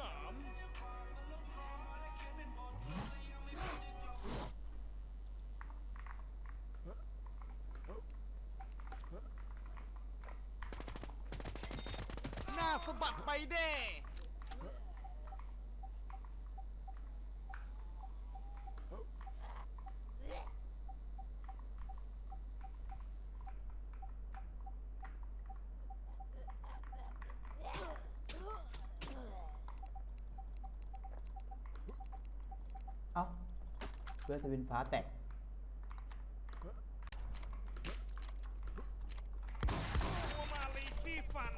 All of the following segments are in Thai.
นาม หน้าสะบัดไปเด้ พื่อสวินฟ้าแตก ตัวมาลีขี้ฟัน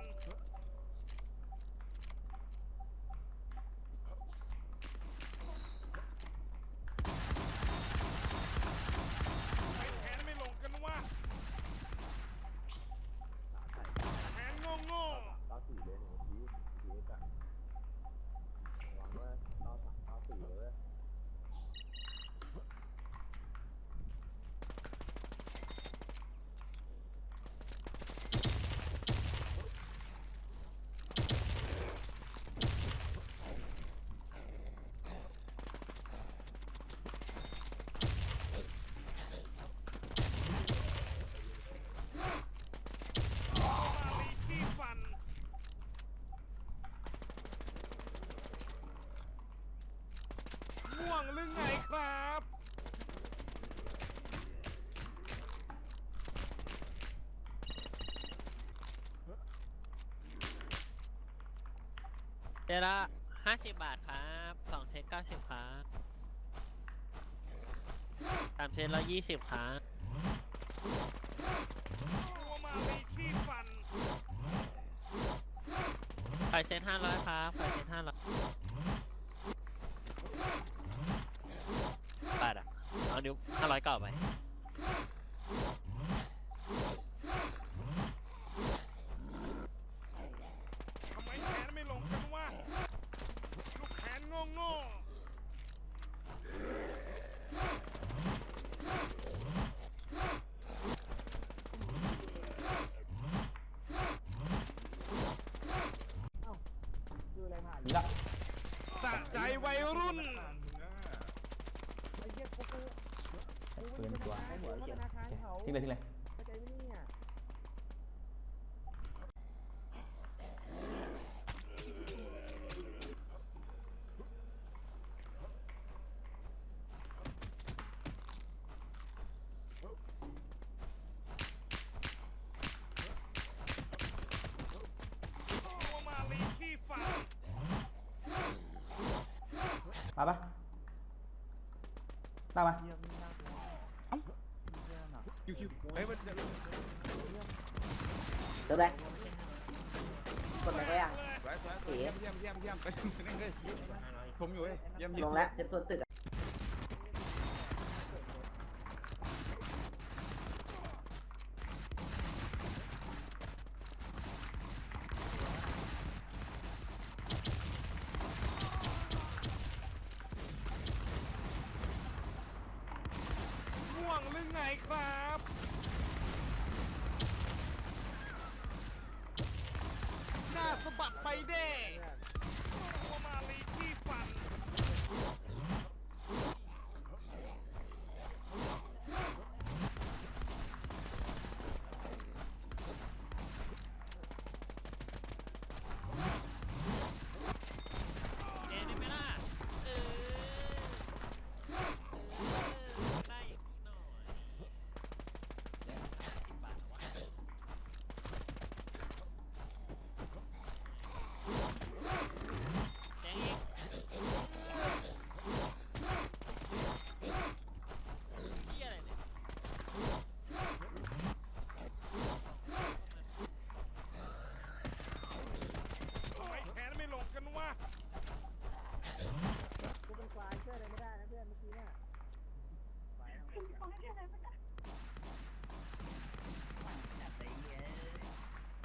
ไม่แขนไม่ลงกันวะแขนโง่โง่ เก้าสี่เลยหนูพีพีกอะหวังว่าเก้าสามเก้าสี่เลย ตัวมาลีขี้ฟัน ง่วงหรือไงครับ เจละห้าสิบบาทครับสองเซตเก้าสิบครับสามเซตละยี่สิบครับตัวมาลีขี้ฟันไฟเซตห้าร้อยครับไฟเซตห้าร้อยบาทอะ เอานิ้วห้าร้อยก่อนไป ทำไมแขนไม่ลงกันวะ ลูกแขนโง่โง่ ๆนี่ละสะใจวัยรุ่นใส่ปืนตัวโอเคทิ้งเลยทิ้งเลยตัวมาลีขี้ฟัน มาปะได้ปะคิวคิวเฮ้ยมันจะ เดี๋ยวแรกกดแรกเลยอะ สวยสวยสวยเยี่ยมเยี่ยมเยี่ยมเยี่ยมไปนั่นเลยผมอยู่เว้ยเยี่ยมเยี่ย ล ม งแล้วเจ็บส่วนตึกอะ ง่วงหรื อไงครับ หน้าสะบัดไปเด้ตัวมาลีขี้ฟัน เอ๊ะได้ไหมล่ะ เออเออได้อีกหน่อยสิบบาทวะแดงอีกเหี้ยอะไรเนี่ย ทำไมแขนไม่ลงกันวะ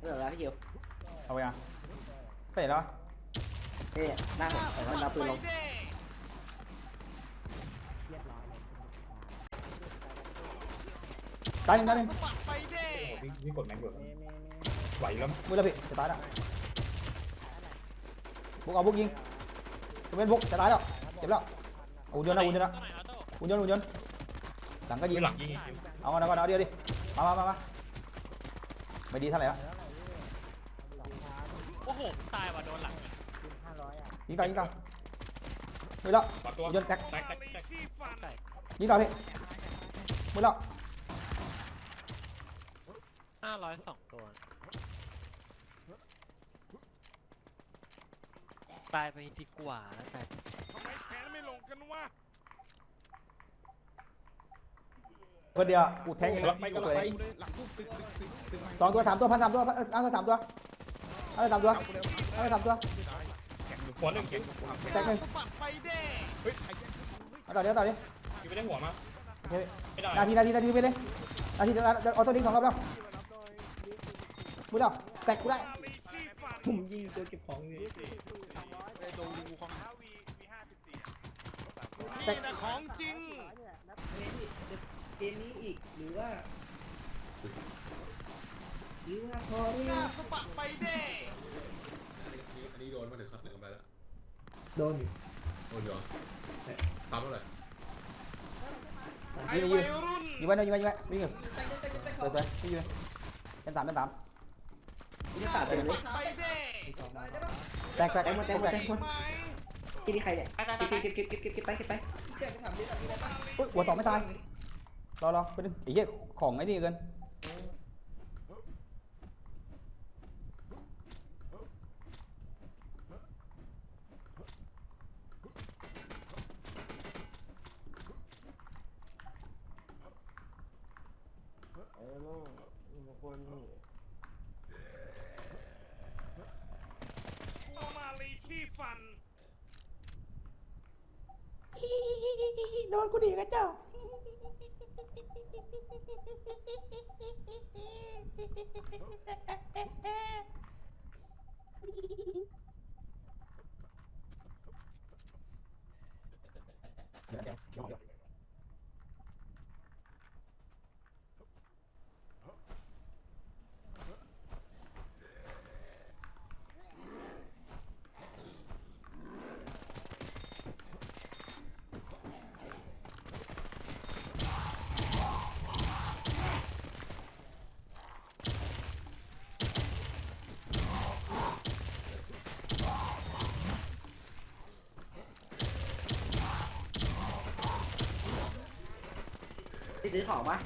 เรื่องแล้วพี่จิวเอาไปยังเสร็จแล้วนี่หน้าหผมน้าแต่สะว่าบัเราดปืนไปลงเด้ตายหนึ่งตายหนึ่งสะบัดไปเด้พี่พี่กดแม็กกดไหวแล้วมือละพี่จะตายละบุกเอาบุกยิงเป็นบุกจะตายแล้วเจ็บแล้วอุ่นยนต์แล้วอุ่นยนต์แล้วตัวไหนออโต้อุ่นยนต์อุ่นยนต์หลังก็ยิง หลังยิงอีกเอาเอาเอาเอาเดียวดิ มามามามาไม่ดีเท่าไหร่วะ โอ้โหตายว่ะโดนหลังยิงต่อยิงต่อมือแล้วขอตัวอุ่นยนต์แตกแตกแตมากลีแตกขี้ฟันไก่ยิงต่อพี่มือแล้วห้าร้อยสองตัว ตายไปดีกว่าแล้วแต่ทำไมแขนไม่ลงกันวะคนเดียวกูแทงอย่างกำลังไปนี้กำลัตัวงไปเองสองตัวสามตัวพันสามตัวพันเอาสามตัว เอาสามตัวเอาสามตัวหัวหนึ่งเข็มแตกหนึ่งสะบัดไปเด้เฮ้ยเอาต่อเดี๋ยวต่อดิยิงไม่ได้หัวมาโอเคไม่ได้นาทีนาทีนาทีไปเลยนาทีจะจะเอาตัวนี้สองรอบแล้วมือแล้วแตกกูได้มาลีขี้ฟันผมยิงตัวเก็บของนี่นี่นะของจริงเกมนี้อีกหรือว่า หรือว่าพอหน้าสะบัดไปเด้อันนี้โดนมาถึงครับถึงกำไรแล้วโดนอยู่โดนเดี๋ยวปั๊มเท่าไหร่ไอ้ยิงวัยรุ่นยิงไว้ยิงไว้ยิงไว้วิ่งอยู่สวยสวยยิงอยู่เป็นสามเป็นสามจะตัดสะเลยไปเด้แตกแตกเต็มหมดเต็มหมดแตกเต็มหมดไหมที่นี่ใครเนี่ยเก็บเก็บเก็บเก็บเก็บไปเก็บไปอุ้ยหัวสอไม่ตายรอรอไปดึงไอ้เหี้ยของไอ้นี่เกิน ตัวมาลีขี้ฟัน โดนกูดีกระเจ้า ที่ซื้อของปะ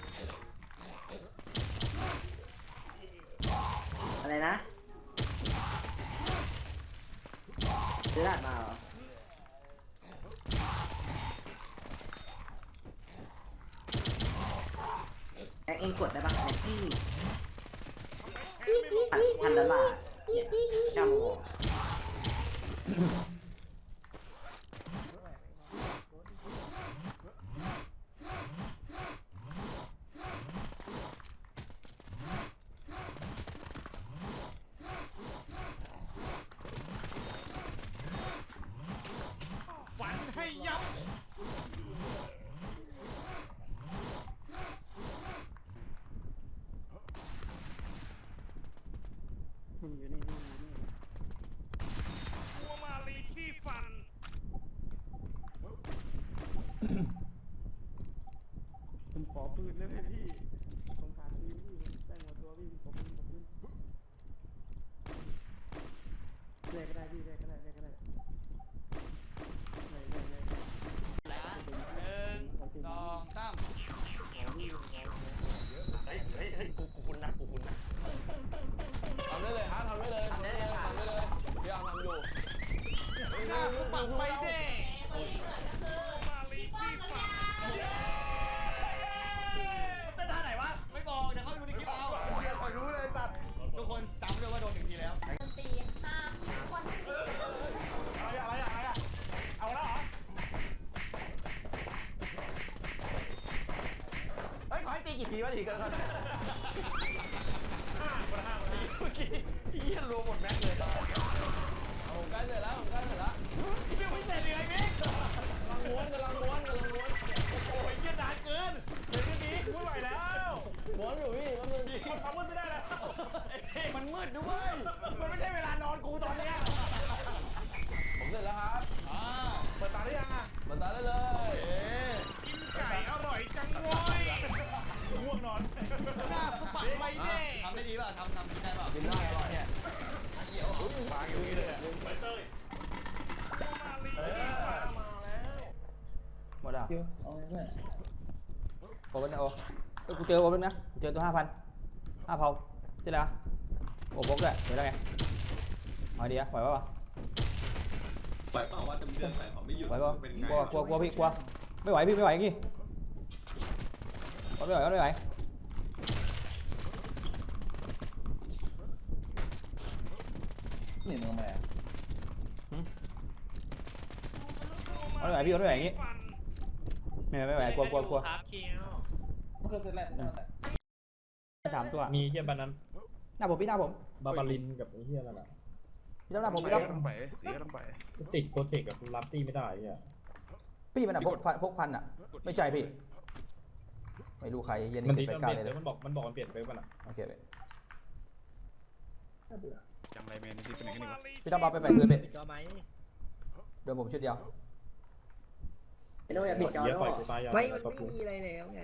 อะไรนะซื้อรหัสมาเหรอแอ็กเองกดได้ปะแอ็กที่พันพันดอลลาร์เนี่ยเก้าโมง know me. หน้าสะบัดไปเด้ตัวมาลีขี้ฟันเต้นท่าไหนวะ ไม่บอก เดี๋ยวเข้าไปดูในคลิปเอาคอยรู้เลยสัตว์ ทุกคนจำด้วยว่าโดนหนึ่งทีแล้วดนตรีห้ามทุกคนอะไรอะไรอะไรอะเอาแล้วเหรอ เฮ้ยขอให้ตีกี่ทีวะทีกันก่อนห้าคนห้าคนเมื่อกี้เยี่ยนรวมหมดแม็กเลย ใกล้เสร็จแล้วใกล้เสร็จแล้วไม่เสร็เลยมฆกำลังวนกำลังวนกำลังวนโอ้ยเยี่ยานเกินเดี๋ยวนี้พูดไหวแล้ววนอยู่พี่มันทำมันไม่ได้แล้มันมืดด้วยมันไม่ใช่เวลานอนกูตอนเนี้ผมเสร็จแล้วครับเปิดตาได้ยังอะเปิดตาได้เลยกินไก่อร่อยจังเลยง่วงนอนหน้าสปัดไม่น่ทำได้ดีป่ะทำทำกิได้ป่ะกินได้อร่อยเนี่ยเขียวปากอยู่นี่เลยะโอเอ้ยกูเจอโอเวอร์นะกูเจอตัวห้าพันห้าเผาใช่ไหมโอ้บล็อกด้วยเห็นแล้วไงเอาดีอะไหวปะวะปล่อยเปล่าว่าเต็มเรื่องไปเขาไม่หยุดไหวปะเป็นกไงลัวกลัวกลัวพี่กลัวไม่ไหวพี่ไม่ไหวอย่างงี้ไม่ไหวไม่ไหวหนีมึงทำไมอะไม่ไหวพี่ไม่ไหวอย่างงี้ ไม่ไหวไม่ไหวกลัวกลัวกลัวครับคิวมันก็คือแหละสามตัวมีเฮียบันนั้นหน้าผมพี่หน้าผมบาบาลินกับไอ้เฮียนั่นแหละพี่หน้าผมตีพี่หน้าก็ต้องไปตีก็ต้องไปติดโปรเทคกับรับตี้ไม่ได้ไอ้เฮียพี่มันอะพกพันพกพันอะไม่ใช่พี่ไม่รู้ใครเย็นมันนี่ติเก็ดบไปมันกลางเปลี่ยนเลยมันบอกมันบอกมันเปลี่ยนไปป่ะน่ะโอเคไปจังไรเมนที่เป็นอย่างนี้วะพี่ต้องเอาไปแฝงคืนไปเดี๋ยวผมชุดเดียว ไอ้โน่อย่าปิดจอเยแล้วปล่อยกูตายยาไม่มันไม่มีอะไรแล้วไง